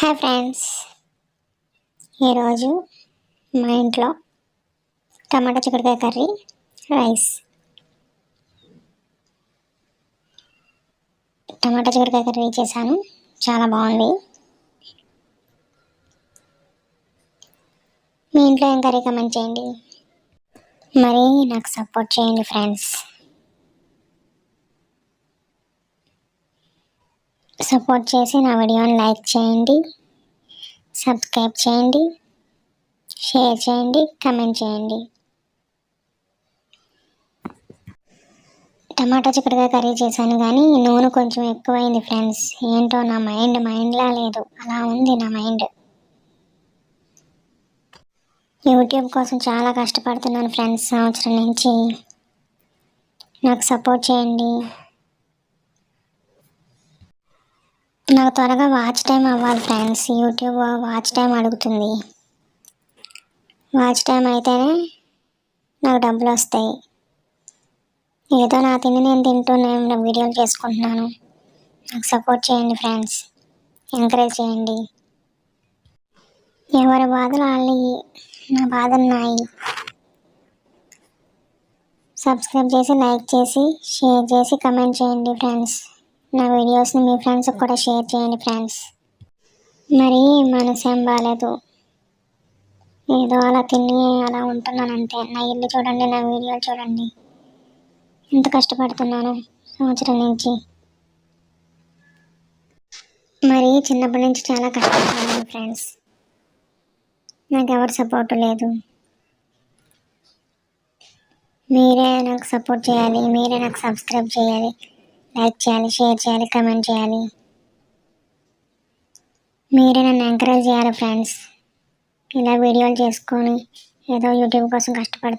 Hi friends. ఈరోజు మా ఇంట్లో టమాటా చిక్కుడుకాయ కర్రీ రైస్. టమాటా చిక్కుడుకాయ కర్రీ చేశాను. చాలా బాగుంది. మీ ఇంట్లో ఏం కర్రీ కమెంట్ చేయండి. మరి నాకు సపోర్ట్ చేయండి ఫ్రెండ్స్ సపోర్ట్ చేసి నా వీడియోని లైక్ చేయండి సబ్స్క్రైబ్ చేయండి షేర్ చేయండి కమెంట్ చేయండి. టమాటా చిక్కడగా కర్రీ చేశాను కానీ నూనె కొంచెం ఎక్కువైంది ఫ్రెండ్స్. ఏంటో నా మైండ్ మైండ్లా లేదు. అలా ఉంది నా మైండ్. యూట్యూబ్ కోసం చాలా కష్టపడుతున్నాను ఫ్రెండ్స్ సంవత్సరం నుంచి. నాకు సపోర్ట్ చేయండి. నాకు త్వరగా వాచ్ టైం అవ్వాలి ఫ్రెండ్స్. యూట్యూబ్ వాచ్ టైం అడుగుతుంది. వాచ్ టైం అయితేనే నాకు డబ్బులు వస్తాయి. ఏదో నా తిని నేను తింటూ నేను వీడియోలు చేసుకుంటున్నాను. నాకు సపోర్ట్ చేయండి ఫ్రెండ్స్. ఎంకరేజ్ చేయండి. ఎవరి బాధలు వాళ్ళు నా బాధలు నాయి. సబ్స్క్రైబ్ చేసి లైక్ చేసి షేర్ చేసి కమెంట్ చేయండి ఫ్రెండ్స్. నా వీడియోస్ని మీ ఫ్రెండ్స్కి కూడా షేర్ చేయండి ఫ్రెండ్స్. మరి మనసేం బాగాలేదు ఏదో అలా తిని అలా ఉంటున్నాను అంతే నా ఇల్లు చూడండి నా వీడియోలు చూడండి. ఎంత కష్టపడుతున్నాను సంవత్సరం నుంచి. మరి చిన్నప్పటి నుంచి చాలా కష్టపడుతున్నాను ఫ్రెండ్స్. నాకు ఎవరు సపోర్ట్ లేదు. మీరే నాకు సపోర్ట్ చేయాలి మీరే నాకు సబ్స్క్రైబ్ చేయాలి. లైక్ చేయాలి షేర్ చేయాలి కమెంట్ చేయాలి. మీరే నన్ను ఎంకరేజ్ చేయాలి ఫ్రెండ్స్ ఇలా వీడియోలు చేసుకొని ఏదో యూట్యూబ్ కోసం కష్టపడుతున్నాను